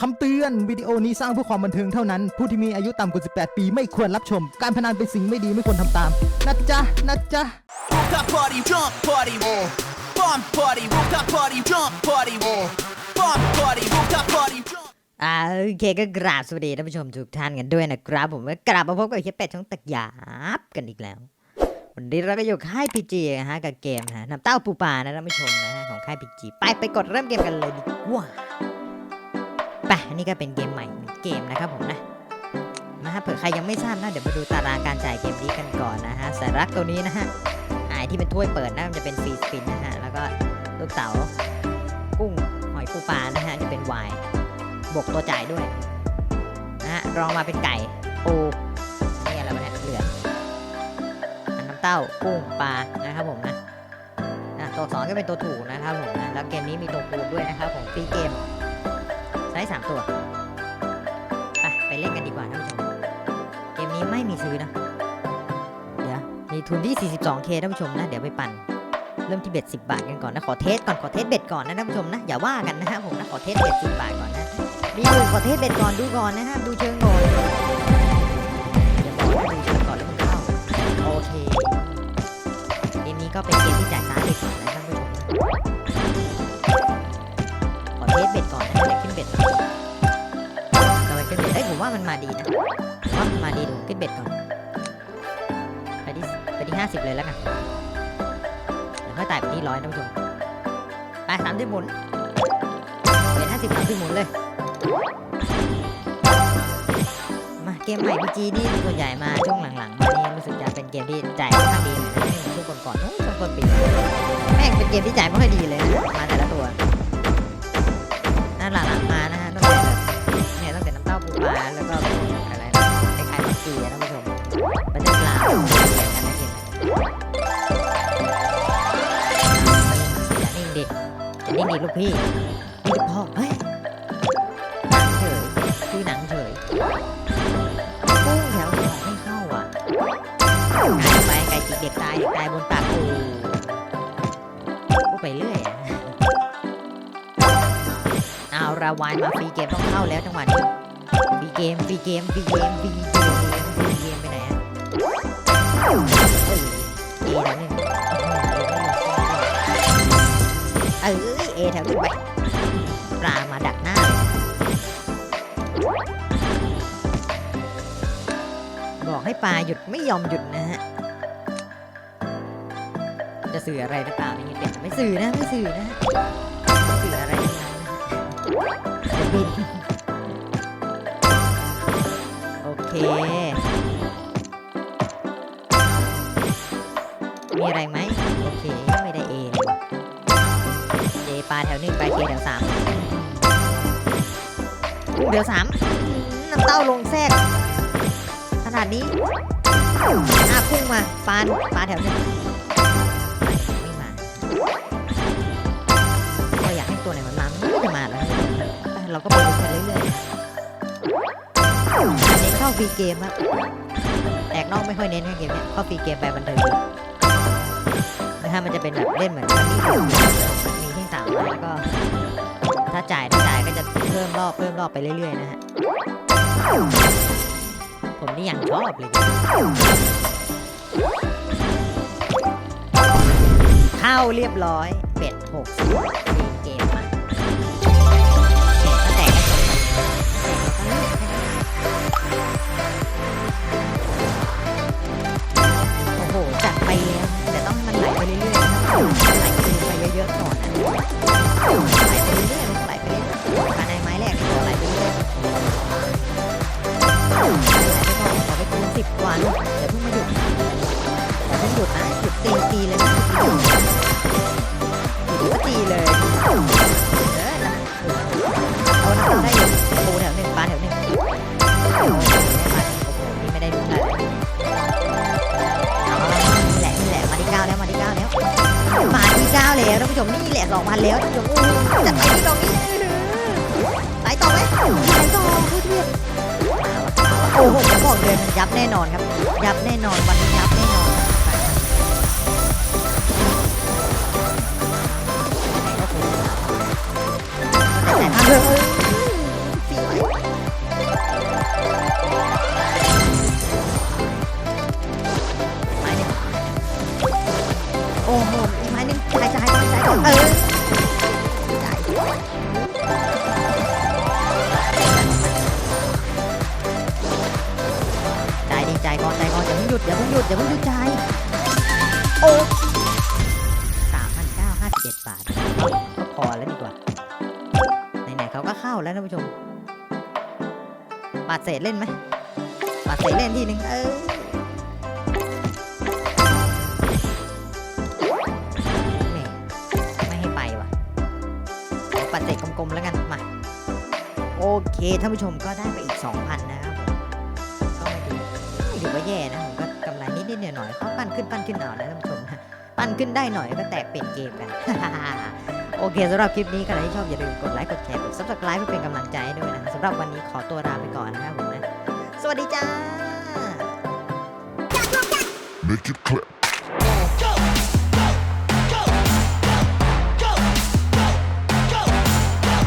คำเตือนวิดีโอนี้สร้างเพื่อความบันเทิงเท่านั้น ผู้ที่มีอายุต่ำกว่า 18 ปีไม่ควรรับชม การพนันเป็นสิ่งไม่ดีไม่ควรทำตาม นะจ๊ะ นะจ๊ะ Rooftop party, jump party, bomb party, rooftop party, jump party, bomb party, rooftop party, jump. อ่าโอเคก็กราบสวัสดีท่านผู้ชมทุกท่านกันด้วยนะครับ ผมก็กลับมาพบกับเฮียเป็ดช่องตักหยาบกันอีกแล้ว วันนี้เราก็อยู่ค่ายพีจีฮะกับเกมฮะน้ำเต้าปูปลานะท่านผู้ชมนะฮะของค่ายพีจีไปไปกดเริ่มเกมกันเลยดีกว่า ไปนี่ก็เป็นเกมใหม่เกมนะครับผมนะนะฮะเผื่อใครยังไม่ทราบนะเดี๋ยวมาดูตารางการจ่ายเกมนี้กันก่อนนะฮะสารักตัวนี้นะฮะไอที่เป็นถ้วยเปิดนะมันจะเป็นฟรีสปินนะฮะแล้วก็ลูกเต๋ากุ้งหอยปูปลานะฮะจะเป็นไวน์บวกตัวจ่ายด้วยนะฮะรองมาเป็นไก่ปูนี่อะไรวะเนี่ยเหลืองน้ำเต้ากุ้งปลานะครับผมนะนะตัวสองก็เป็นตัวถูกนะครับผมนะแล้วเกมนี้มีตัวคูด้วยนะครับผมฟรีเกม สามตัวไปไปเล่นกันดีกว่าท่านผู้ชม เกมนี้ไม่มีซื้อนะ เดี๋ยว มีทุนที่ 42k ท่านผู้ชมนะ เดี๋ยวไปปั่น เริ่มที่เบ็ด10 บาทกันก่อนนะ ขอเทสก่อน ขอเทสเบ็ดก่อนนะท่านผู้ชมนะ อย่าว่ากันนะฮะผมนะ ขอเทสเบ็ด10 บาทก่อนนะ มีหมื่นขอเทสเบ็ดก่อนดูก่อนนะฮะ ดูเชิงก่อนอย่าบอกว่าดูเชิงก่อนแล้วมันเข้า โอเค เกมนี้ก็เป็นเกมที่จ่ายซ้ายเบ็ด มว่ามันมาดีนะว่ามันมาดีดูขึ้นเบ็ดก่อน ไปที่ไปที่50เลยแล้วกันแล้วก็ไต่ไปที่ร้อยท่านผู้ชม ไปสามที่หมุนเป็นห้าสิบสามที่หมุนเลย มาเกมใหม่พีจีนี่ส่วนใหญ่มาช่วงหลังๆมานี่รู้สึกจะเป็นเกมที่จ่ายค่อนข้างดีหน่อยนะไม่เหมือนช่วงก่อนๆโอ้ยช่วงต้นปีแม่งเป็นเกมที่จ่ายไม่ค่อยดีเลยมาแต่ละ อย่นิ่ลูกพี่นี่ลูกพ่อเฮ้ยหนังเฉยชื่อหนังเฉยกุ้งแถวสองไม่เข้าอะไก่ไปไก่จิกเด็กตายเด็กตายบนปากกูกูไปเรื่อยอะเอาระวายมาฟรีเกมต้องเข้าแล้วจังหวะนี้ฟรีเกมฟรีเกมฟรีเกมฟรีเกมฟรีเกมไปไหนอะเฮ้ยเอแล้วหนึ่งเอ้ยเอ แถวไป ปลามาดักหน้า บอกให้ปลาหยุดไม่ยอมหยุดนะฮะ จะสื่ออะไรหรือเปล่าในเงี้ยไม่สื่อนะไม่สื่อนะสื่ออะไรนะบินโอเค มีอะไรไหมโอเคาแถวหนึ่งไปเคแถวสามกุ้งแถวสามน้ำเต้าลงแทรกขนาดนี้อะพุ่งมาปลาปลาแถวหนึ่งไม่มาก็อยากให้ตัวไหนมันมามันก็จะมาแล้วเราก็ไปดูกันเรื่อยๆเน้นเข้าฟรีเกมครับแตกนอกไม่ค่อยเน้นเกมเนี้ยเข้าฟรีเกมไปบันเทิงนะฮะมันจะเป็นแบบเล่นเหมือนมันนี่มีที่ แล้วก็ถ้าจ่ายถ้าจ่ายก็จะเพิ่มรอบเพิ่มรอบไปเรื่อยๆนะฮะ ผมนี่อย่างชอบเลย เข้าเรียบร้อยเป็ดหกสิบ ว่าลูกเดี๋ยวเพิ่งมาหยุดอย่าเพิ่งหยุดนะหยุดตีตีเลยนะหยุดก็ตีเลยเออนะเอาหนักได้อยู่ปูแถวหนึ่งปลาแถวหนึ่งโอ้โหนี่ไม่ได้ดูเลยเอาละแหละนี่แหละมาที่เก้าแล้วมาที่เก้าแล้วมาที่เก้าแล้วท่านผู้ชมนี่แหละสองพันแล้วท่านผู้ชมโอ้หจัดไปที่ตรงนี้ไหลต่อไหมไหลต่อพูดเทียบ โอ้โหผมบอกเลยมันยับแน่นอนครับ ยับแน่นอนวันนี้ยับ ดอย่าเพิ่งหยุดอย่าเพิ่งหยุดใจโอ้สามพันเก้าห้าสิบเอ็ดบาทก็พอแล้วดีกว่าไหนๆเขาก็เข้าแล้วท่านผู้ชมปาดเศษเล่นไหมปาดเศษเล่นทีนึงเออแหม่ไม่ให้ไปว่ะปัดเศษกลมๆแล้วกันมาโอเคท่านผู้ชมก็ได้ไปอีก 2,000 นะครับผมก็ไม่ถือไม่ถือว่าแย่นะผมก็ หน่อยเขาปั้นขึ้นปั้นขึ้นเอานะท่านผู้ชมนะปั้นขึ้นได้หน่อยก็แตกเปลี่ยนเกมกันโอเคสำหรับคลิปนี้ใครที่ชอบอย่าลืมกดไลค์กดแชร์กด subscribe เพื่อเป็นกำลังใจด้วยนะสำหรับวันนี้ขอตัวลาไปก่อนนะครับผมนะสวัสดีจ้า Make it clap.